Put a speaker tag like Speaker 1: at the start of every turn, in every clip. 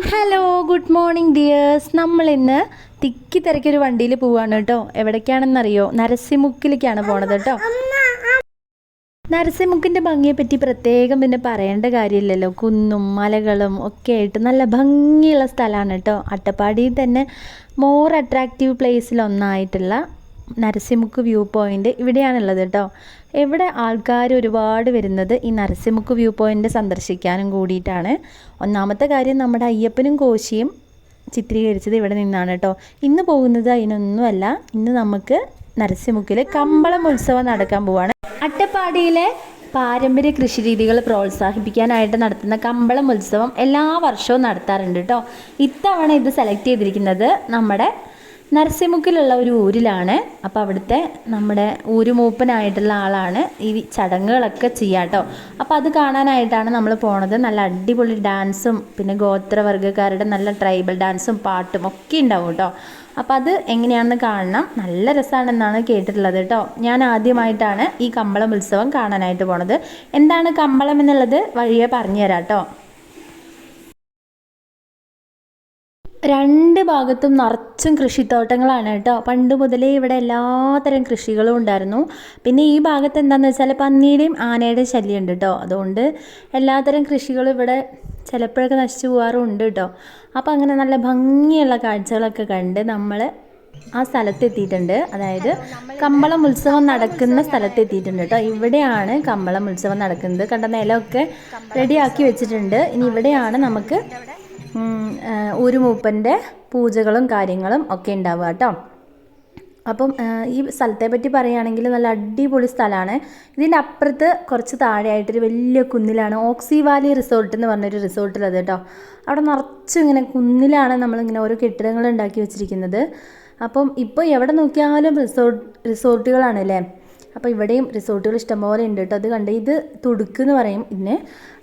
Speaker 1: Hello good morning dears നമ്മൾ ഇന്ന് തിക്കി തിരക്കൊരു വണ്ടിയിൽ പോവാണ് കേട്ടോ. എവിടേക്കാണെന്നറിയോ? നരസിമുക്കിലേക്കാണ് പോണത് കേട്ടോ. നരസിമുക്കിന്റെ ഭംഗിയെ പറ്റി പ്രത്യേകം പിന്നെ പറയേണ്ട കാര്യമില്ലല്ലോ. കുന്നും മലകളും ഒക്കെ ആയിട്ട് നല്ല ഭംഗിയുള്ള സ്ഥലമാണ് കേട്ടോ. അട്ടപ്പാടിയിൽ തന്നെ മോർ അട്രാക്റ്റീവ് പ്ലേസിലൊന്നായിട്ടുള്ള നരസിമുക്ക് വ്യൂ പോയിന്റ് ഇവിടെയാണുള്ളത് കേട്ടോ. ഇവിടെ ആൾക്കാർ ഒരുപാട് വരുന്നത് ഈ നരസിമുക്ക് വ്യൂ പോയിന്റ് സന്ദർശിക്കാനും കൂടിയിട്ടാണ്. ഒന്നാമത്തെ കാര്യം നമ്മുടെ അയ്യപ്പനും കോശിയും ചിത്രീകരിച്ചത് ഇവിടെ നിന്നാണ് കേട്ടോ. ഇന്ന് പോകുന്നത് അതിനൊന്നുമല്ല ഇന്ന് നമുക്ക് നരസിമുക്കിൽ കമ്പളം ഉത്സവം നടക്കാൻ പോവാണ്. അട്ടപ്പാടിയിലെ പാരമ്പര്യ കൃഷി രീതികൾ പ്രോത്സാഹിപ്പിക്കാനായിട്ട് നടത്തുന്ന കമ്പളം ഉത്സവം എല്ലാ വർഷവും നടത്താറുണ്ട് കേട്ടോ. ഇത്തവണ ഇത് സെലക്ട് ചെയ്തിരിക്കുന്നത് നമ്മുടെ നരസിമുക്കിലുള്ള ഒരു ഊരിലാണ്. അപ്പോൾ അവിടുത്തെ നമ്മുടെ ഊരുമൂപ്പനായിട്ടുള്ള ആളാണ് ഈ ചടങ്ങുകളൊക്കെ ചെയ്യുക കേട്ടോ അപ്പോൾ അത് കാണാനായിട്ടാണ് നമ്മൾ പോണത്. നല്ല അടിപൊളി ഡാൻസും പിന്നെ ഗോത്രവർഗക്കാരുടെ നല്ല ട്രൈബൽ ഡാൻസും പാട്ടും ഒക്കെ ഉണ്ടാവും കേട്ടോ. അപ്പോൾ അത് എങ്ങനെയാണെന്ന് കാണണം. നല്ല രസമാണെന്നാണ് കേട്ടിട്ടുള്ളത് കേട്ടോ. ഞാൻ ആദ്യമായിട്ടാണ് ഈ കമ്പളം ഉത്സവം കാണാനായിട്ട് പോണത്. എന്താണ് കമ്പളം എന്നുള്ളത് വഴിയെ പറഞ്ഞുതരാം കേട്ടോ. രണ്ട് ഭാഗത്തും നിറച്ചും കൃഷിത്തോട്ടങ്ങളാണ് കേട്ടോ. പണ്ട് മുതലേ ഇവിടെ എല്ലാത്തരം കൃഷികളും ഉണ്ടായിരുന്നു. പിന്നെ ഈ ഭാഗത്ത് എന്താണെന്ന് വെച്ചാൽ പന്നിയുടെയും ആനയുടെയും ശല്യം ഉണ്ട് കേട്ടോ. അതുകൊണ്ട് എല്ലാത്തരം കൃഷികളും ഇവിടെ ചിലപ്പോഴൊക്കെ നശിച്ചു പോകാറുണ്ട് കേട്ടോ. അപ്പോൾ അങ്ങനെ നല്ല ഭംഗിയുള്ള കാഴ്ചകളൊക്കെ കണ്ട് നമ്മൾ ആ സ്ഥലത്തെത്തിയിട്ടുണ്ട്. അതായത് കമ്പളം ഉത്സവം നടക്കുന്ന സ്ഥലത്തെത്തിയിട്ടുണ്ട് കേട്ടോ. ഇവിടെയാണ് കമ്പളം ഉത്സവം നടക്കുന്നത്. കണ്ട നിലമൊക്കെ റെഡിയാക്കി വെച്ചിട്ടുണ്ട്. ഇനി ഇവിടെയാണ് നമുക്ക് ഊരുമൂപ്പന്റെ പൂജകളും കാര്യങ്ങളും ഒക്കെ ഉണ്ടാവുക കേട്ടോ. അപ്പം ഈ സ്ഥലത്തെ പറ്റി പറയുകയാണെങ്കിൽ നല്ല അടിപൊളി സ്ഥലമാണ്. ഇതിന്റെ അപ്പുറത്ത് കുറച്ച് താഴെയായിട്ടൊരു വലിയ കുന്നിലാണ് ഓക്സി വാലി റിസോർട്ട് എന്ന് പറഞ്ഞൊരു റിസോർട്ടിലത് കേട്ടോ. അവിടെ നിറച്ചും ഇങ്ങനെ കുന്നിലാണ് നമ്മളിങ്ങനെ ഓരോ കെട്ടിടങ്ങൾ ഉണ്ടാക്കി വെച്ചിരിക്കുന്നത്. അപ്പം ഇപ്പോൾ എവിടെ നോക്കിയാലും റിസോർട്ട് റിസോർട്ടുകളാണ് അല്ലേ? അപ്പോൾ ഇവിടെയും റിസോർട്ടുകൾ ഇഷ്ടംപോലെ ഉണ്ട് കേട്ടോ അത് കണ്ട് ഇത് തുടുക്ക് എന്ന് പറയും ഇതിനെ.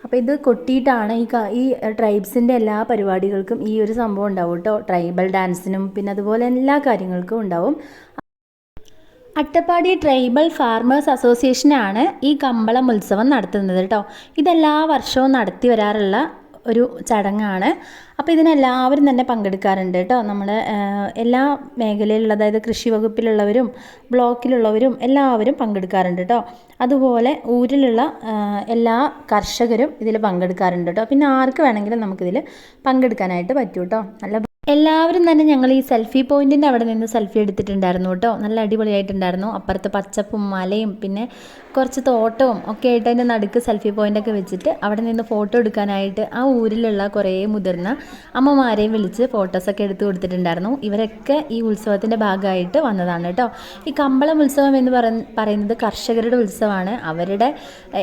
Speaker 1: അപ്പോൾ ഇത് കൊട്ടിയിട്ടാണ് ഈ ഈ ട്രൈബ്സിന്റെ എല്ലാ പരിപാടികൾക്കും ഈ ഒരു സംഭവം ഉണ്ടാവും കേട്ടോ ട്രൈബൽ ഡാൻസിനും പിന്നെ അതുപോലെ എല്ലാ കാര്യങ്ങൾക്കും ഉണ്ടാവും. അട്ടപ്പാടി ട്രൈബൽ ഫാർമേഴ്സ് അസോസിയേഷനാണ് ഈ കമ്പളം ഉത്സവം നടത്തുന്നത് കേട്ടോ ഇതെല്ലാ വർഷവും നടത്തി വരാറുള്ള ഒരു ചടങ്ങാണ്. അപ്പോൾ ഇതിനെല്ലാവരും തന്നെ പങ്കെടുക്കാറുണ്ട് കേട്ടോ. നമ്മുടെ എല്ലാ മേഖലയിലുള്ള അതായത് കൃഷി വകുപ്പിലുള്ളവരും ബ്ലോക്കിലുള്ളവരും എല്ലാവരും പങ്കെടുക്കാറുണ്ട് കേട്ടോ. അതുപോലെ ഊരിലുള്ള എല്ലാ കർഷകരും ഇതിൽ പങ്കെടുക്കാറുണ്ട് കേട്ടോ. പിന്നെ ആർക്ക് വേണമെങ്കിലും നമുക്കിതിൽ പങ്കെടുക്കാനായിട്ട് പറ്റും കേട്ടോ. നല്ല എല്ലാവരും തന്നെ ഞങ്ങൾ ഈ സെൽഫി പോയിന്റിന്റെ അവിടെ നിന്ന് സെൽഫി എടുത്തിട്ടുണ്ടായിരുന്നു കേട്ടോ. നല്ല അടിപൊളിയായിട്ടുണ്ടായിരുന്നു. അപ്പുറത്ത് പച്ചപ്പും മലയും പിന്നെ കുറച്ച് തോട്ടവും ഒക്കെ ആയിട്ട് അതിന്റെ നടുക്ക് സെൽഫി പോയിന്റൊക്കെ വെച്ചിട്ട് അവിടെ നിന്ന് ഫോട്ടോ എടുക്കാനായിട്ട് ആ ഊരിലുള്ള കുറേ മുതിർന്ന അമ്മമാരെയും വിളിച്ച് ഫോട്ടോസൊക്കെ എടുത്ത് കൊടുത്തിട്ടുണ്ടായിരുന്നു. ഇവരൊക്കെ ഈ ഉത്സവത്തിന്റെ ഭാഗമായിട്ട് വന്നതാണ് കേട്ടോ. ഈ കമ്പളം ഉത്സവം എന്ന് പറയുന്നത് കർഷകരുടെ ഉത്സവമാണ്. അവരുടെ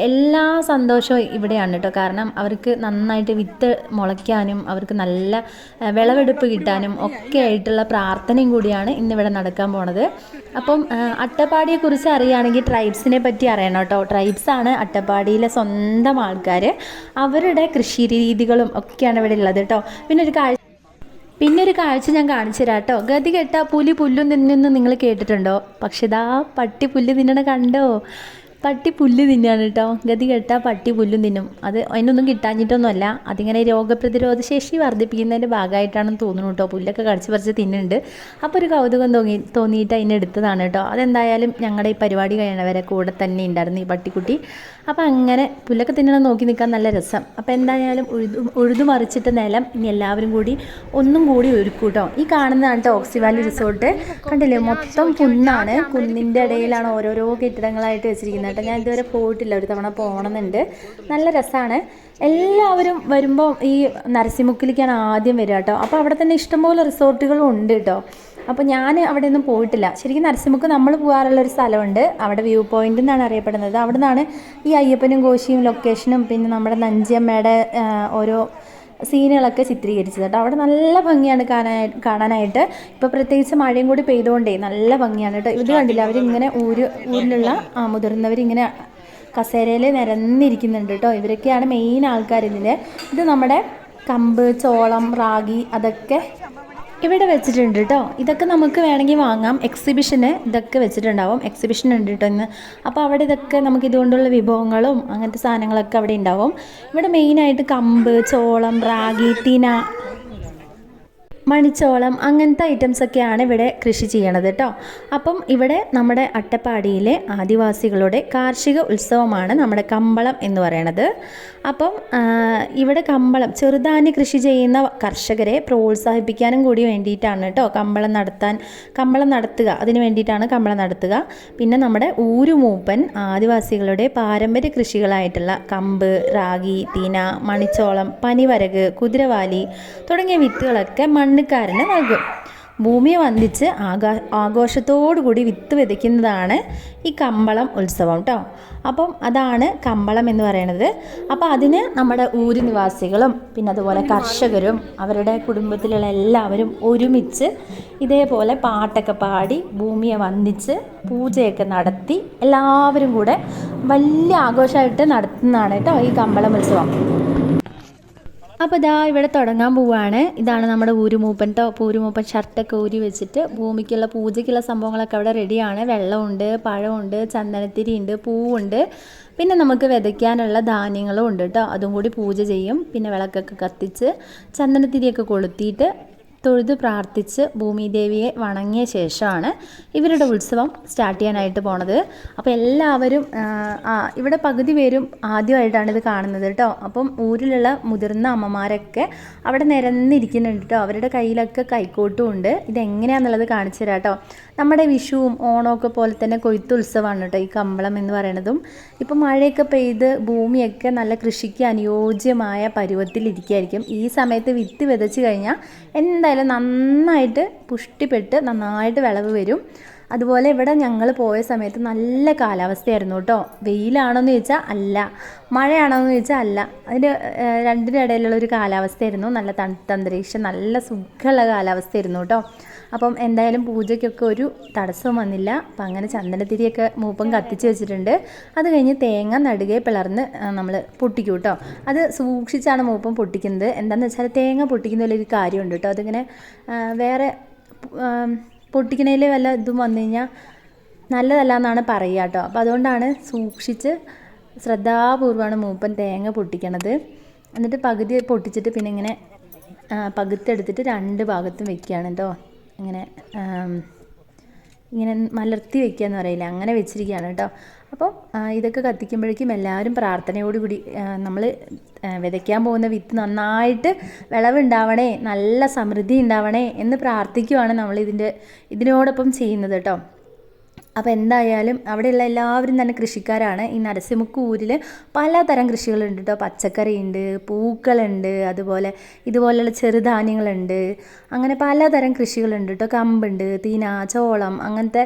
Speaker 1: എല്ലാ സന്തോഷവും ഇവിടെയാണ് കേട്ടോ. കാരണം അവർക്ക് നന്നായിട്ട് വിത്ത് മുളയ്ക്കാനും അവർക്ക് നല്ല വിളവെടുപ്പ് കിട്ടാനും ഒക്കെ ആയിട്ടുള്ള പ്രാർത്ഥനയും കൂടിയാണ് ഇന്നിവിടെ നടക്കാൻ പോണത്. അപ്പം അട്ടപ്പാടിയെ കുറിച്ച് അറിയുകയാണെങ്കിൽ ട്രൈബ്സിനെ പറ്റി അറിയണം കേട്ടോ. ട്രൈബ്സാണ് അട്ടപ്പാടിയിലെ സ്വന്തം ആൾക്കാർ അവരുടെ കൃഷി രീതികളും ഒക്കെയാണ് ഇവിടെ ഉള്ളത് കേട്ടോ. പിന്നെ ഒരു കാഴ്ച പിന്നെ ഒരു കാഴ്ച ഞാൻ കാണിച്ചു തരാം കേട്ടോ. ഗതി കെട്ട പുലി പുല്ലും തിന്നെന്ന് നിങ്ങൾ കേട്ടിട്ടുണ്ടോ? പക്ഷെ ഇതാ പട്ടി പുല്ല് തിന്നണ കണ്ടോ? പട്ടി പുല്ല് തിന്നാണ് കേട്ടോ. ഗതി കെട്ടാൽ പട്ടി പുല്ലും തിന്നും. അത് അതിനൊന്നും കിട്ടാഞ്ഞിട്ടൊന്നുമല്ല. അതിങ്ങനെ രോഗപ്രതിരോധ ശേഷി വർദ്ധിപ്പിക്കുന്നതിന്റെ ഭാഗമായിട്ടാണെന്ന് തോന്നുന്നു കേട്ടോ. പുല്ലൊക്കെ കടിച്ച് പറിച്ച് തിന്നുന്നുണ്ട്. അപ്പോൾ ഒരു കൗതുകം തോന്നി തോന്നിയിട്ട് അതിനെടുത്തതാണ് കേട്ടോ. അതെന്തായാലും ഞങ്ങളുടെ ഈ പരിപാടി കഴിയണവരെ കൂടെ തന്നെ ഉണ്ടായിരുന്നു ഈ പട്ടിക്കുട്ടി. അപ്പോൾ അങ്ങനെ പുല്ലൊക്കെ തിന്നണം നോക്കി നിൽക്കാൻ നല്ല രസം. അപ്പോൾ എന്തായാലും ഉഴുതു ഉഴുതു മറിച്ചിട്ട് നിലം ഇനി എല്ലാവരും കൂടി ഒന്നും കൂടി ഒരുക്കൂട്ടോ. ഈ കാണുന്നതാണ് കേട്ടോ ഓക്സിവാലി റിസോർട്ട് കണ്ടില്ലേ? മൊത്തം കുന്നാണ്. കുന്നിന്റെ ഇടയിലാണ് ഓരോരോ കെട്ടിടങ്ങളായിട്ട് വെച്ചിരിക്കുന്നത് കേട്ടോ. ഞാൻ ഇതുവരെ പോയിട്ടില്ല. ഒരു തവണ പോകണമെന്നുണ്ട്. നല്ല രസമാണ് എല്ലാവരും വരുമ്പോൾ ഈ നരസിമുക്കിലേക്കാണ് ആദ്യം വരിക കേട്ടോ. അപ്പോൾ അവിടെ തന്നെ ഇഷ്ടംപോലെ റിസോർട്ടുകളും ഉണ്ട് കേട്ടോ. അപ്പോൾ ഞാൻ അവിടെ ഒന്നും പോയിട്ടില്ല. ശരിക്കും നരസിംഹക്ക് നമ്മൾ പോകാറുള്ള ഒരു സ്ഥലമുണ്ട്. അവിടെ വ്യൂ പോയിന്റ് എന്നാണ് അറിയപ്പെടുന്നത്. അവിടെ നിന്നാണ് ഈ അയ്യപ്പനും കോശിയും ലൊക്കേഷനും പിന്നെ നമ്മുടെ നഞ്ചിയമ്മയുടെ ഓരോ സീനുകളൊക്കെ ചിത്രീകരിച്ചത് കേട്ടോ. അവിടെ നല്ല ഭംഗിയാണ് കാണാൻ കാണാനായിട്ട്. ഇപ്പോൾ പ്രത്യേകിച്ച് മഴയും കൂടി പെയ്തുകൊണ്ടേ നല്ല ഭംഗിയാണ് കേട്ടോ. ഇത് കണ്ടില്ല? അവരിങ്ങനെ ഊര് ഊരിലുള്ള മുതിർന്നവരിങ്ങനെ കസേരയിൽ നിരന്നിരിക്കുന്നുണ്ട് കേട്ടോ. ഇവരൊക്കെയാണ് മെയിൻ ആൾക്കാർ ഇതിൽ ഇത് നമ്മുടെ കമ്പ് ചോളം റാഗി അതൊക്കെ ഇവിടെ വെച്ചിട്ടുണ്ട് കേട്ടോ ഇതൊക്കെ നമുക്ക് വേണമെങ്കിൽ വാങ്ങാം. എക്സിബിഷന് ഇതൊക്കെ വെച്ചിട്ടുണ്ടാവും. എക്സിബിഷൻ ഉണ്ട് കേട്ടോ ഇന്ന്. അപ്പോൾ അവിടെ ഇതൊക്കെ നമുക്ക് ഇതുകൊണ്ടുള്ള വിഭവങ്ങളും അങ്ങനത്തെ സാധനങ്ങളൊക്കെ അവിടെ ഉണ്ടാവും. ഇവിടെ മെയിനായിട്ട് കമ്പ് ചോളം റാഗി തിന മണിച്ചോളം അങ്ങനത്തെ ഐറ്റംസൊക്കെയാണ് ഇവിടെ കൃഷി ചെയ്യണത് കേട്ടോ അപ്പം ഇവിടെ നമ്മുടെ അട്ടപ്പാടിയിലെ ആദിവാസികളുടെ കാർഷിക ഉത്സവമാണ് നമ്മുടെ കമ്പളം എന്ന് പറയണത്. അപ്പം ഇവിടെ കമ്പളം ചെറുധാന്യ കൃഷി ചെയ്യുന്ന കർഷകരെ പ്രോത്സാഹിപ്പിക്കാനും കൂടി വേണ്ടിയിട്ടാണ് കേട്ടോ കമ്പളം നടത്താൻ കമ്പളം നടത്തുക. അതിന് വേണ്ടിയിട്ടാണ് കമ്പളം നടത്തുക. പിന്നെ നമ്മുടെ ഊരുമൂപ്പൻ ആദിവാസികളുടെ പാരമ്പര്യ കൃഷികളായിട്ടുള്ള കമ്പ് റാഗി തീന മണിച്ചോളം പനിവരക് കുതിരവാലി തുടങ്ങിയ വിത്തുകളൊക്കെ മണ്ണുകാരന് നൽകും ഭൂമിയെ വന്ദിച്ച് ആകാ ആഘോഷത്തോടു കൂടി വിത്ത് വിതയ്ക്കുന്നതാണ് ഈ കമ്പളം ഉത്സവം കേട്ടോ അപ്പം അതാണ് കമ്പളം എന്ന് പറയുന്നത് അപ്പോൾ അതിന് നമ്മുടെ ഊര് നിവാസികളും പിന്നെ അതുപോലെ കർഷകരും അവരുടെ കുടുംബത്തിലുള്ള എല്ലാവരും ഒരുമിച്ച് ഇതേപോലെ പാട്ടൊക്കെ പാടി ഭൂമിയെ വന്ദിച്ച് പൂജയൊക്കെ നടത്തി എല്ലാവരും കൂടെ വലിയ ആഘോഷമായിട്ട് നടത്തുന്നതാണ് കേട്ടോ ഈ കമ്പളം ഉത്സവം. അപ്പോൾ ഇതാ ഇവിടെ തുടങ്ങാൻ പോവുകയാണ് ഇതാണ് നമ്മുടെ ഊരുമൂപ്പൻ കേട്ടോ അപ്പോൾ ഊരുമൂപ്പൻ ഷർട്ടൊക്കെ ഊരി വെച്ചിട്ട് ഭൂമിക്കുള്ള പൂജയ്ക്കുള്ള സംഭവങ്ങളൊക്കെ അവിടെ റെഡിയാണ് വെള്ളമുണ്ട് പഴമുണ്ട് ചന്ദനത്തിരി ഉണ്ട് പൂവുണ്ട്. പിന്നെ നമുക്ക് വിതയ്ക്കാനുള്ള ധാന്യങ്ങളും ഉണ്ട് കേട്ടോ അതും കൂടി പൂജ ചെയ്യും. പിന്നെ വിളക്കൊക്കെ കത്തിച്ച് ചന്ദനത്തിരിയൊക്കെ കൊളുത്തിയിട്ട് തൊഴുത് പ്രാർത്ഥിച്ച് ഭൂമിദേവിയെ വണങ്ങിയ ശേഷമാണ് ഇവരുടെ ഉത്സവം സ്റ്റാർട്ട് ചെയ്യാനായിട്ട് പോണത്. അപ്പോൾ എല്ലാവരും ഇവിടെ പകുതി പേരും ആദ്യമായിട്ടാണ് ഇത് കാണുന്നത് കേട്ടോ. അപ്പം ഊരിലുള്ള മുതിർന്ന അമ്മമാരൊക്കെ അവിടെ നിരന്നിരിക്കുന്നുണ്ട് കേട്ടോ. അവരുടെ കയ്യിലൊക്കെ കൈക്കോട്ടും ഉണ്ട്. ഇതെങ്ങനെയാണെന്നുള്ളത് കാണിച്ചു തരാം കേട്ടോ. നമ്മുടെ വിഷുവും ഓണമൊക്കെ പോലെ തന്നെ കൊയ്ത്തുത്സവമാണ് കേട്ടോ ഈ കമ്പളം എന്ന് പറയുന്നതും. ഇപ്പം മഴയൊക്കെ പെയ്ത് ഭൂമിയൊക്കെ നല്ല കൃഷിക്ക് അനുയോജ്യമായ പരുവത്തിലിരിക്കുകയായിരിക്കും. ഈ സമയത്ത് വിത്ത് വിതച്ച് കഴിഞ്ഞാൽ എന്തായാലും നന്നായിട്ട് പുഷ്ടിപ്പെട്ട് നന്നായിട്ട് വിളവ് വരും. അതുപോലെ ഇവിടെ ഞങ്ങൾ പോയ സമയത്ത് നല്ല കാലാവസ്ഥയായിരുന്നു കേട്ടോ. വെയിലാണോന്ന് ചോദിച്ചാൽ അല്ല. മഴയാണോന്ന് ചോദിച്ചാൽ അല്ല. അതിന് രണ്ടിന്റെ ഇടയിലുള്ള ഒരു കാലാവസ്ഥയായിരുന്നു. നല്ല തണുത്ത അന്തരീക്ഷം നല്ല സുഖമുള്ള കാലാവസ്ഥയായിരുന്നു കേട്ടോ. അപ്പം എന്തായാലും പൂജയ്ക്കൊക്കെ ഒരു തടസ്സവും വന്നില്ല. അപ്പം അങ്ങനെ ചന്ദനത്തിരിയൊക്കെ മൂപ്പം കത്തിച്ച് വെച്ചിട്ടുണ്ട്. അത് കഴിഞ്ഞ് തേങ്ങ നടുകെ പിളർന്ന് നമ്മൾ പൊട്ടിക്കും കേട്ടോ. അത് സൂക്ഷിച്ചാണ് മൂപ്പം പൊട്ടിക്കുന്നത്. എന്താണെന്ന് വെച്ചാൽ തേങ്ങ പൊട്ടിക്കുന്നതിലൊരു കാര്യമുണ്ട് കേട്ടോ. അതിങ്ങനെ വേറെ പൊട്ടിക്കണേൽ വല്ല ഇതും വന്നു കഴിഞ്ഞാൽ നല്ലതല്ല എന്നാണ് പറയുക കേട്ടോ. അപ്പോൾ അതുകൊണ്ടാണ് സൂക്ഷിച്ച് ശ്രദ്ധാപൂർവമാണ് മൂപ്പൻ തേങ്ങ പൊട്ടിക്കണത്. എന്നിട്ട് പകുതി പൊട്ടിച്ചിട്ട് പിന്നെ ഇങ്ങനെ പകുത്തെടുത്തിട്ട് രണ്ട് ഭാഗത്തും വെക്കുകയാണ് കേട്ടോ. ഇങ്ങനെ ഇങ്ങനെ മലർത്തി വെക്കുക എന്ന് പറയില്ല? അങ്ങനെ വെച്ചിരിക്കുകയാണ് കേട്ടോ. അപ്പോൾ ഇതൊക്കെ കത്തിക്കുമ്പോഴേക്കും എല്ലാവരും പ്രാർത്ഥനയോടുകൂടി നമ്മൾ വിതയ്ക്കാൻ പോകുന്ന വിത്ത് നന്നായിട്ട് വിളവുണ്ടാവണേ നല്ല സമൃദ്ധി ഉണ്ടാവണേ എന്ന് പ്രാർത്ഥിക്കുവാണ് നമ്മൾ ഇതിന്റെ ഇതിനോടൊപ്പം ചെയ്യുന്നത് കേട്ടോ. അപ്പോൾ എന്തായാലും അവിടെയുള്ള എല്ലാവരും തന്നെ കൃഷിക്കാരാണ്. ഈ നരസിമുക്ക് പലതരം കൃഷികളുണ്ട് കേട്ടോ പച്ചക്കറിയുണ്ട് പൂക്കളുണ്ട് അതുപോലെ ഇതുപോലെയുള്ള ചെറുധാന്യങ്ങളുണ്ട് അങ്ങനെ പലതരം കൃഷികളുണ്ട് കേട്ടോ കമ്പുണ്ട് തീന ചോളം അങ്ങനത്തെ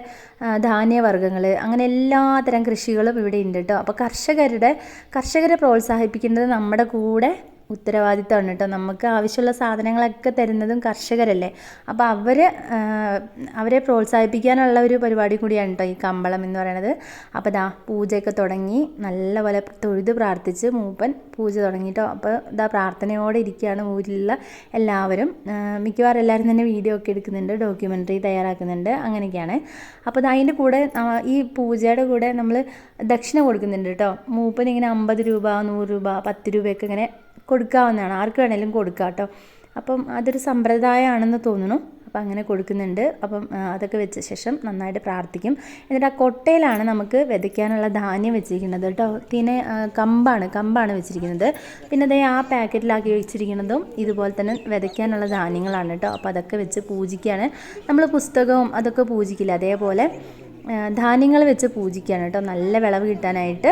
Speaker 1: ധാന്യവർഗങ്ങൾ അങ്ങനെ എല്ലാതരം കൃഷികളും ഇവിടെ ഉണ്ട് കേട്ടോ അപ്പോൾ കർഷകരുടെ കർഷകരെ പ്രോത്സാഹിപ്പിക്കുന്നത് നമ്മുടെ കൂടെ ഉത്തരവാദിത്തമാണ് കേട്ടോ. നമുക്ക് ആവശ്യമുള്ള സാധനങ്ങളൊക്കെ തരുന്നതും കർഷകരല്ലേ? അപ്പോൾ അവർ അവരെ പ്രോത്സാഹിപ്പിക്കാനുള്ള ഒരു പരിപാടി കൂടിയാണ് കേട്ടോ ഈ കമ്പളം എന്ന് പറയുന്നത് അപ്പോൾ ദാ പൂജയൊക്കെ തുടങ്ങി നല്ലപോലെ തൊഴുത് പ്രാർത്ഥിച്ച് മൂപ്പൻ പൂജ തുടങ്ങിയിട്ടോ അപ്പോൾ ഇതാ പ്രാർത്ഥനയോടെ ഇരിക്കുകയാണ് ഊരിലുള്ള എല്ലാവരും. മിക്കവാറും എല്ലാവരും തന്നെ വീഡിയോ ഒക്കെ എടുക്കുന്നുണ്ട് ഡോക്യുമെന്ററി തയ്യാറാക്കുന്നുണ്ട് അങ്ങനെയൊക്കെയാണ്. അപ്പോൾ ദാ അതിന്റെ കൂടെ ഈ പൂജയുടെ കൂടെ നമ്മൾ ദക്ഷിണ കൊടുക്കുന്നുണ്ട് കേട്ടോ. മൂപ്പൻ ഇങ്ങനെ അമ്പത് രൂപ നൂറ് രൂപ പത്ത് രൂപയൊക്കെ ഇങ്ങനെ കൊടുക്കാവുന്നതാണ്. ആർക്ക് വേണേലും കൊടുക്കാം കേട്ടോ. അപ്പം അതൊരു സമ്പ്രദായമാണെന്ന് തോന്നുന്നു. അപ്പം അങ്ങനെ കൊടുക്കുന്നുണ്ട്. അപ്പം അതൊക്കെ വെച്ച ശേഷം നന്നായിട്ട് പ്രാർത്ഥിക്കും. എന്നിട്ട് ആ കൊട്ടയിലാണ് നമുക്ക് വിതയ്ക്കാനുള്ള ധാന്യം വെച്ചിരിക്കുന്നത് കേട്ടോ. പിന്നെ കമ്പാണ് കമ്പാണ് വെച്ചിരിക്കുന്നത്. പിന്നെ അതേ ആ പാക്കറ്റിലാക്കി വെച്ചിരിക്കുന്നതും ഇതുപോലെ തന്നെ വിതയ്ക്കാനുള്ള ധാന്യങ്ങളാണ് കേട്ടോ. അപ്പോൾ അതൊക്കെ വെച്ച് പൂജിക്കുകയാണ്. നമ്മൾ പുസ്തകവും അതൊക്കെ പൂജിക്കില്ല. അതേപോലെ ധാന്യങ്ങൾ വെച്ച് പൂജിക്കുകയാണ് കേട്ടോ. നല്ല വിളവ് കിട്ടാനായിട്ട്.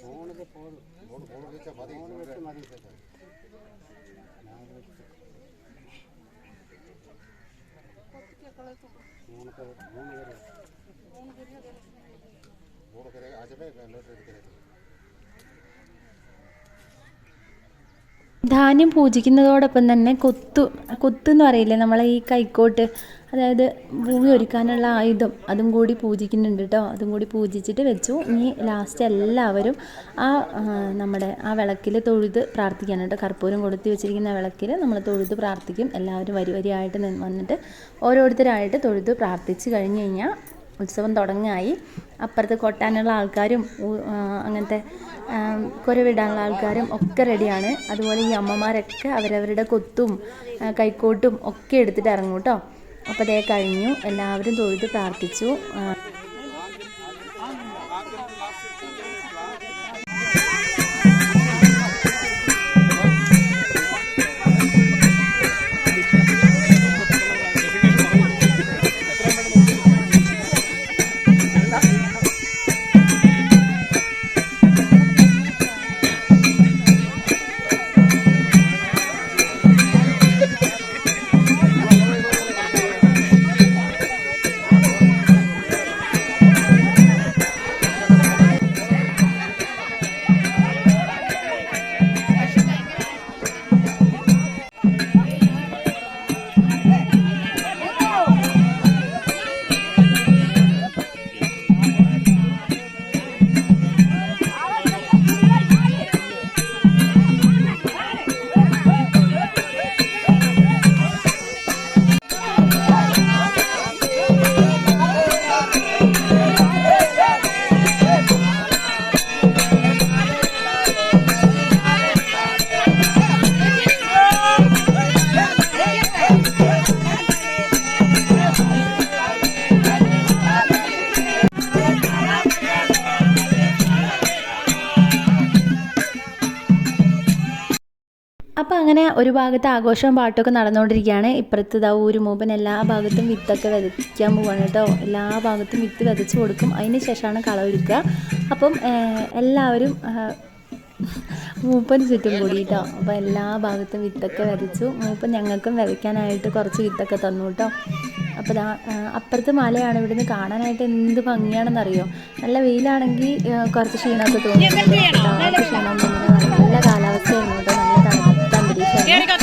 Speaker 1: போனது போதும் மூணு மூணு லட்சம் மதி மூணு லட்சம் மதி சார் மூணு மூணு பேர் மூணு பேர் ധാന്യം പൂജിക്കുന്നതോടൊപ്പം തന്നെ കൊത്തു കൊത്ത് എന്ന് പറയില്ലേ നമ്മളെ ഈ കൈക്കോട്ട് അതായത് ഭൂമി ഒരുക്കാനുള്ള ആയുധം അതും കൂടി പൂജിക്കുന്നുണ്ട് കേട്ടോ. അതും കൂടി പൂജിച്ചിട്ട് വെച്ചു. ഇനി ലാസ്റ്റ് എല്ലാവരും ആ നമ്മുടെ ആ വിളക്കിൽ തൊഴുത് പ്രാർത്ഥിക്കണം കേട്ടോ. കർപ്പൂരം കൊളുത്തി വെച്ചിരിക്കുന്ന വിളക്കിൽ നമ്മൾ തൊഴുത് പ്രാർത്ഥിക്കും. എല്ലാവരും വരി വരിയായിട്ട് വന്നിട്ട് ഓരോരുത്തരായിട്ട് തൊഴുത് പ്രാർത്ഥിച്ച് കഴിഞ്ഞ് കഴിഞ്ഞാൽ ഉത്സവം തുടങ്ങായി. അപ്പുറത്ത് കൊട്ടാനുള്ള ആൾക്കാരും അങ്ങനത്തെ കുരവിടാനുള്ള ആൾക്കാരും ഒക്കെ റെഡിയാണ്. അതുപോലെ ഈ അമ്മമാരൊക്കെ അവരവരുടെ കൊത്തും കൈക്കോട്ടും ഒക്കെ എടുത്തിട്ട് ഇറങ്ങും കേട്ടോ. അപ്പോൾ അതേ കഴിഞ്ഞു. എല്ലാവരും തൊഴുത് പ്രാർത്ഥിച്ചു. അങ്ങനെ ഒരു ഭാഗത്ത് ആഘോഷവും പാട്ടൊക്കെ നടന്നുകൊണ്ടിരിക്കുകയാണ്. ഇപ്പുറത്ത് ഊര് ഒരു മൂപ്പൻ എല്ലാ ഭാഗത്തും വിത്തൊക്കെ വിതയ്ക്കാൻ പോവാണ് കേട്ടോ. എല്ലാ ഭാഗത്തും വിത്ത് വിതച്ച് കൊടുക്കും. അതിന് ശേഷമാണ് കളവെടുക്കുക അപ്പം എല്ലാവരും മൂപ്പൻ ചുറ്റും കൂടി കേട്ടോ. അപ്പോൾ എല്ലാ ഭാഗത്തും വിത്തൊക്കെ വിതച്ചു. മൂപ്പൻ ഞങ്ങൾക്കും വിതയ്ക്കാനായിട്ട് കുറച്ച് വിത്തൊക്കെ തന്നു കേട്ടോ. അപ്പോൾ അപ്പുറത്ത് മലയാണ് ഇവിടുന്ന് കാണാനായിട്ട് എന്ത് ഭംഗിയാണെന്നറിയോ? നല്ല വെയിലാണെങ്കിൽ കുറച്ച് ക്ഷീണമൊക്കെ തോന്നും ക്ഷീണം നല്ല തണുത്ത അന്തരീക്ഷമായിരുന്നു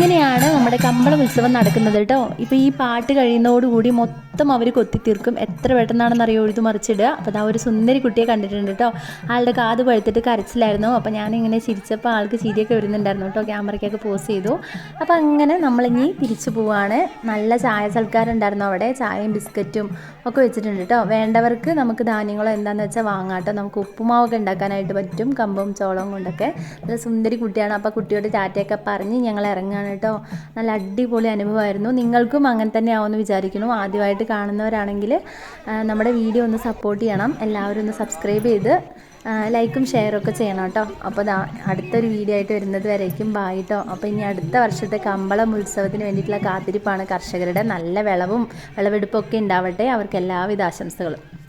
Speaker 1: ഇങ്ങനെയാണ് നമ്മുടെ കമ്പളം ഉത്സവം നടക്കുന്നത് കേട്ടോ. ഇപ്പോൾ ഈ പാട്ട് കഴിയുന്നതോടുകൂടി മൊത്തം അവർ കൊത്തിത്തീർക്കും. എത്ര പെട്ടെന്നാണെന്ന് അറിയോ എഴുതു മറിച്ചിടുക. അപ്പോൾ ആ ഒരു സുന്ദരി കുട്ടിയെ കണ്ടിട്ടുണ്ട് കേട്ടോ ആളുടെ കാത് പഴുത്തിട്ട് കരച്ചിലായിരുന്നു. അപ്പോൾ ഞാനിങ്ങനെ ചിരിച്ചപ്പോൾ ആൾക്ക് ചിരിയൊക്കെ വരുന്നുണ്ടായിരുന്നു കേട്ടോ ക്യാമറയ്ക്കൊക്കെ പോസ് ചെയ്തു. അപ്പോൾ അങ്ങനെ നമ്മളിനി തിരിച്ചു പോവാണ്. നല്ല ചായ സൽക്കാരുണ്ടായിരുന്നു അവിടെ. ചായയും ബിസ്ക്കറ്റും ഒക്കെ വെച്ചിട്ടുണ്ട് കേട്ടോ വേണ്ടവർക്ക് നമുക്ക് ധാന്യങ്ങളോ എന്താണെന്ന് വെച്ചാൽ വാങ്ങാം കേട്ടോ നമുക്ക് ഉപ്പുമാവൊക്കെ ഉണ്ടാക്കാനായിട്ട് പറ്റും. കമ്പും ചോളവും കൊണ്ടൊക്കെ. നല്ല സുന്ദരി കുട്ടിയാണ്. അപ്പോൾ കുട്ടിയോട് ടാറ്റയൊക്കെ പറഞ്ഞ് ഞങ്ങൾ ഇറങ്ങുകയാണ് കേട്ടോ നല്ല അടിപൊളി അനുഭവമായിരുന്നു. നിങ്ങൾക്കും അങ്ങനെ തന്നെ ആവുമെന്ന് വിചാരിക്കുന്നു. ആദ്യമായിട്ട് കാണുന്നവരാണെങ്കിൽ നമ്മുടെ വീഡിയോ ഒന്ന് സപ്പോർട്ട് ചെയ്യണം. എല്ലാവരും ഒന്ന് സബ്സ്ക്രൈബ് ചെയ്ത് ലൈക്കും ഷെയറും ഒക്കെ ചെയ്യണം കേട്ടോ. അപ്പോൾ അടുത്തൊരു വീഡിയോ ആയിട്ട് വരുന്നത് വരേക്കും. ബായ് കേട്ടോ അപ്പോൾ ഇനി അടുത്ത വർഷത്തെ കമ്പളം ഉത്സവത്തിന് വേണ്ടിയിട്ടുള്ള കാത്തിരിപ്പാണ് കർഷകരുടെ നല്ല വിളവും വിളവെടുപ്പൊക്കെ ഉണ്ടാവട്ടെ. അവർക്ക് എല്ലാവിധ ആശംസകളും.